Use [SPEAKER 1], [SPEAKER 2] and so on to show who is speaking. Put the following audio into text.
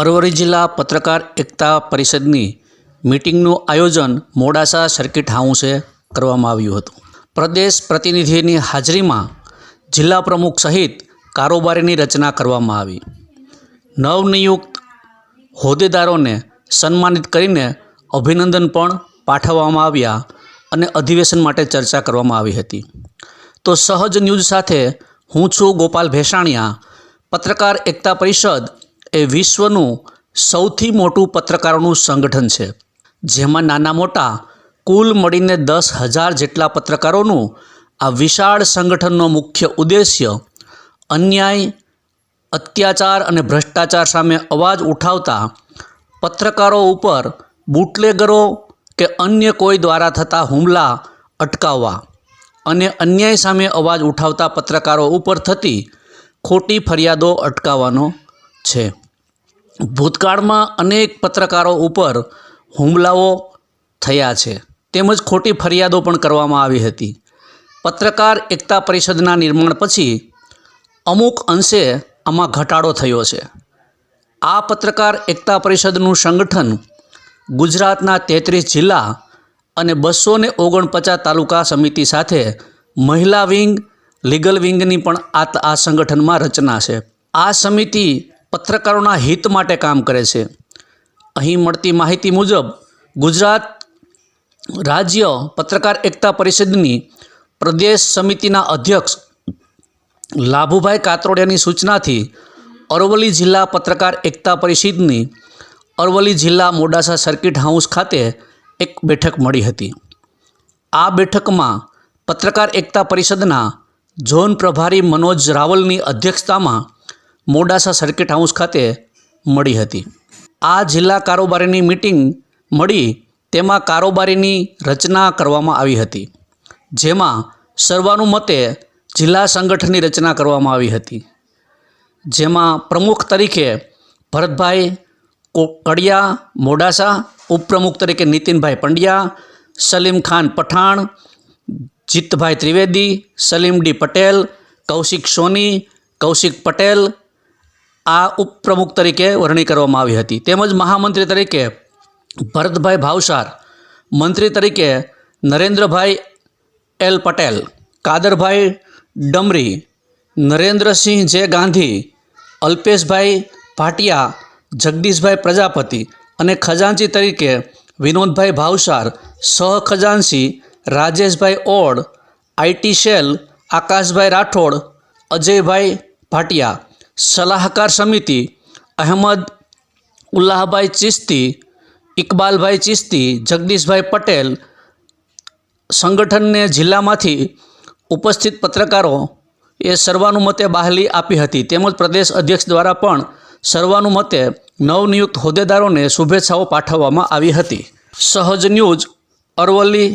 [SPEAKER 1] અરવલ્લી જિલ્લા પત્રકાર એકતા પરિષદની મિટિંગનું આયોજન મોડાસા સર્કિટ હાઉસે કરવામાં આવ્યું હતું. પ્રદેશ પ્રતિનિધિની હાજરીમાં જિલ્લા પ્રમુખ સહિત કારોબારીની રચના કરવામાં આવી. નવનિયુક્ત હોદ્દેદારોને સન્માનિત કરીને અભિનંદન પણ પાઠવવામાં આવ્યા અને અધિવેશન માટે ચર્ચા કરવામાં આવી હતી. તો સહજ ન્યૂઝ સાથે હું છું ગોપાલ ભેસાણિયા. પત્રકાર એકતા પરિષદ એ વિશ્વનું સૌથી મોટું પત્રકારોનું સંગઠન છે. જેમાં નાના મોટા કુલ મળીને દસ હજાર જેટલા પત્રકારોનું આ વિશાળ સંગઠનનો મુખ્ય ઉદ્દેશ્ય અન્યાય, અત્યાચાર અને ભ્રષ્ટાચાર સામે અવાજ ઉઠાવતા પત્રકારો ઉપર બુટલેગરો કે અન્ય કોઈ દ્વારા થતા હુમલા અટકાવવા અને અન્યાય સામે અવાજ ઉઠાવતા પત્રકારો ઉપર થતી ખોટી ફરિયાદો અટકાવવાનો છે. ભૂતકાળમાં અનેક પત્રકારો ઉપર હુમલાઓ થયા છે. તેમજ ખોટી ફરિયાદો પણ કરવામાં આવી હતી. પત્રકાર એકતા પરિષદના નિર્માણ પછી અમુક અંશે આમાં ઘટાડો થયો છે. આ પત્રકાર એકતા પરિષદનું સંગઠન ગુજરાતના તેત્રીસ જિલ્લા અને બસો ને ઓગણપચાસ તાલુકા સમિતિ સાથે મહિલા વિંગ, લીગલ વિંગની પણ આ આ સંગઠનમાં રચના છે. આ સમિતિ પત્રકારોના હિત માટે કામ કરે છે. અહીં મળતી માહિતી મુજબ, ગુજરાત રાજ્ય પત્રકાર એકતા પરિષદની પ્રદેશ સમિતિના અધ્યક્ષ લાભુભાઈ કાતરોડિયાની સૂચનાથી અરવલ્લી જિલ્લા પત્રકાર એકતા પરિષદની અરવલ્લી જિલ્લા મોડાસા સર્કિટ હાઉસ ખાતે એક બેઠક મળી હતી. આ બેઠકમાં પત્રકાર એકતા પરિષદના ઝોન પ્રભારી મનોજ રાવલની અધ્યક્ષતામાં મોડાસા સર્કિટ હાઉસ ખાતે મળી હતી. આ જિલ્લા કારોબારીની મિટિંગ મળી તેમાં કારોબારીની રચના કરવામાં આવી હતી. જેમાં સર્વાનુમતે જિલ્લા સંગઠનની રચના કરવામાં આવી હતી. જેમાં પ્રમુખ તરીકે ભરતભાઈ કડિયા, મોડાસા, ઉપપ્રમુખ તરીકે નીતિનભાઈ પંડ્યા, સલીમ ખાન પઠાણ, જીતભાઈ ત્રિવેદી, સલીમ ડી પટેલ, કૌશિક સોની, કૌશિક પટેલ આ ઉપપ્રમુખ તરીકે વરણી કરવામાં આવી હતી. તેમજ મહામંત્રી તરીકે ભરતભાઈ ભાવસાર, મંત્રી તરીકે નરેન્દ્રભાઈ એલ પટેલ, કાદરભાઈ ડમરી, નરેન્દ્રસિંહ જે ગાંધી, અલ્પેશભાઈ ભાટિયા, જગદીશભાઈ પ્રજાપતિ અને ખજાનચી તરીકે વિનોદભાઈ ભાવસાર સહ ખજાનસી, રાજેશભાઈ ઓડ આઈટી સેલ આકાશભાઈ રાઠોડ, અજયભાઈ ભાટિયા સલાહકાર સમિતિ, અહેમદ ઉલ્લાહભાઈ ચિસ્તી, ઇકબાલભાઈ ચિસ્તી, જગદીશભાઈ પટેલ સંગઠનને જિલ્લામાંથી ઉપસ્થિત પત્રકારો એ સર્વાનુમતે બહાલી આપી હતી. તેમજ પ્રદેશ અધ્યક્ષ દ્વારા પણ સર્વાનુમતે નવનિયુક્ત હોદ્દેદારોને શુભેચ્છાઓ પાઠવવામાં આવી હતી. સહજ ન્યૂઝ અરવલ્લી